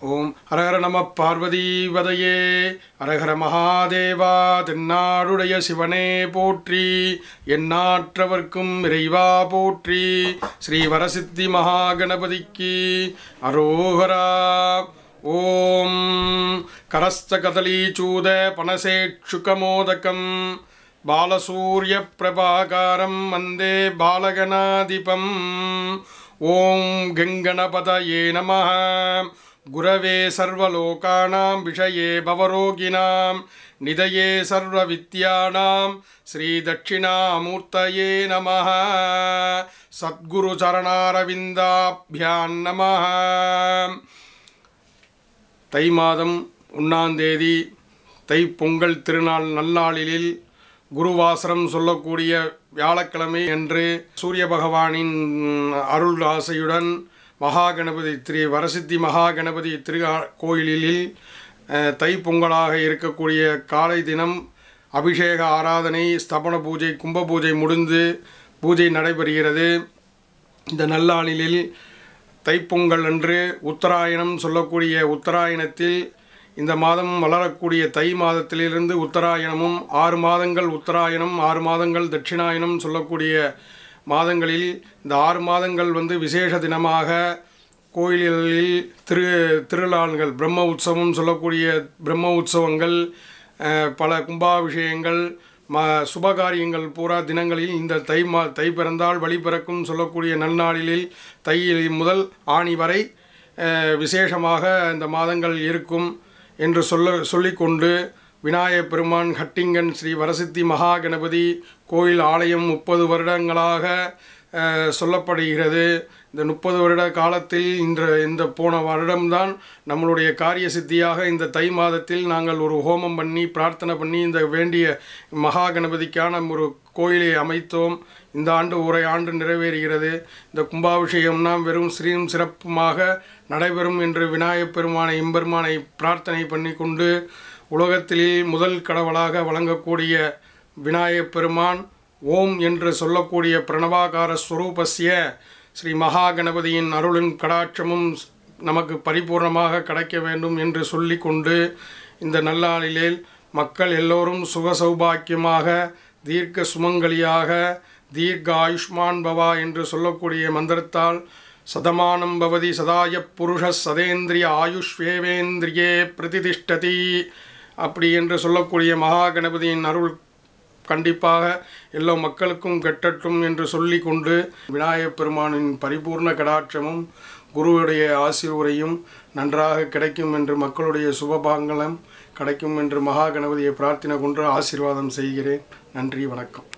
ஓம் ஹரஹர நம பார்வதீவதையே. ஹரஹர மகாதேவா தென்னாடுடைய சிவனே போற்றி. எண்ணாற்றவர்க்கும் இறைவா போற்றி. ஸ்ரீ வரசித்தி மகாகணபதிக்கு அரோகரா. ஓம் கரஸ்தகதலீச்சூத பனசேட்சுகமோதகம் பாலசூரிய பிரபாகாரம் வந்தே பாலகணாதிபம் ஓம் கங்கணபதயே நம. குரவே சர்வலோகானாம் விஷயே பவரோகிணாம் நிதயே சர்வவித்யானாம் ஸ்ரீதட்சிணாமூர்த்தயே நம சத்குரு சரணாரவிந்தாபியான் நம தை மாதம் ஒன்றாந்தேதி தை பொங்கல் திருநாள் நன்னாளிலில் குருவாசரம் சொல்லக்கூடிய வியாழக்கிழமை என்று சூரிய பகவானின் அருள் ஆசையுடன் மகாகணபதி திரு வரசித்தி மகாகணபதி திரு கோயிலில் தைப்பொங்கலாக இருக்கக்கூடிய காலை தினம் அபிஷேக ஆராதனை ஸ்தபன பூஜை கும்ப பூஜை முடிந்து பூஜை நடைபெறுகிறது. இந்த நல்லாளிலில் தைப்பொங்கல் அன்று உத்தராயணம் சொல்லக்கூடிய உத்தராயணத்தில் இந்த மாதம் வளரக்கூடிய தை மாதத்திலிருந்து உத்தராயணமும் ஆறு மாதங்கள் உத்தராயணம் ஆறு மாதங்கள் தட்சிணாயணம் சொல்லக்கூடிய மாதங்களில் இந்த ஆறு மாதங்கள் வந்து விசேஷ தினமாக கோயில்களில் திரு திருநாள்கள் பிரம்ம உற்சவம் சொல்லக்கூடிய பிரம்ம உற்சவங்கள் பல கும்பாபிஷேகங்கள் ம சுபகாரியங்கள் பூரா தினங்களில் இந்த தை மா தை பிறந்தால் வழி பிறக்கும் சொல்லக்கூடிய நன்னாளிலில் தை முதல் ஆணி வரை விசேஷமாக இந்த மாதங்கள் இருக்கும் என்று சொல்ல சொல்லிக்கொண்டு விநாயகப் பெருமான் ஹட்டிங்கன் ஸ்ரீ வரசித்தி மகா கணபதி கோயில் ஆலயம் முப்பது வருடங்களாக சொல்லப்படுகிறது. இந்த முப்பது வருட காலத்தில் இன்ற இந்த போன வருடம்தான் நம்மளுடைய காரிய சித்தியாக இந்த தை மாதத்தில் நாங்கள் ஒரு ஹோமம் பண்ணி பிரார்த்தனை பண்ணி இந்த வேண்டிய மகா கணபதிக்கான ஒரு கோயிலை அமைத்தோம். இந்த ஆண்டு ஒரு ஆண்டு நிறைவேறுகிறது. இந்த கும்பாபிஷேகம்னா வெறும் ஸ்ரீம் சிறப்புமாக நடைபெறும் என்று விநாயகப் பெருமானை எம்பெருமானை பிரார்த்தனை பண்ணி கொண்டு உலகத்தில் முதல் கடவுளாக வழங்கக்கூடிய விநாயகப் பெருமான் ஓம் என்று சொல்லக்கூடிய பிரணவாகார ஸ்வரூபஸ்ய ஸ்ரீ மகாகணபதியின் அருளின் கடாட்சமும் நமக்கு பரிபூர்ணமாக கிடைக்க வேண்டும் என்று சொல்லிக்கொண்டு இந்த நல்லாளிலே மக்கள் எல்லோரும் சுக சௌபாக்கியமாக தீர்க்க சுமங்கலியாக தீர்க்க ஆயுஷ்மான் பவா என்று சொல்லக்கூடிய மந்திரத்தால் சதமானம் பவதி சதாய புருஷ சதேந்திரிய ஆயுஷ்வேவேந்திரியே பிரதிதிஷ்டதி அப்படி என்று சொல்லக்கூடிய மகா கணபதியின் அருள் கண்டிப்பாக எல்லா மக்களுக்கும் கெட்டட்டும் என்று சொல்லி கொண்டு விநாயகப் பெருமானின் பரிபூர்ண கடாட்சமும் குருவுடைய ஆசீர்வரையும் நன்றாக கிடைக்கும் என்று மக்களுடைய சுபபாங்கலம் கிடைக்கும் என்று மகா கணபதியை பிரார்த்தனை கொண்டு ஆசீர்வாதம் செய்கிறேன். நன்றி வணக்கம்.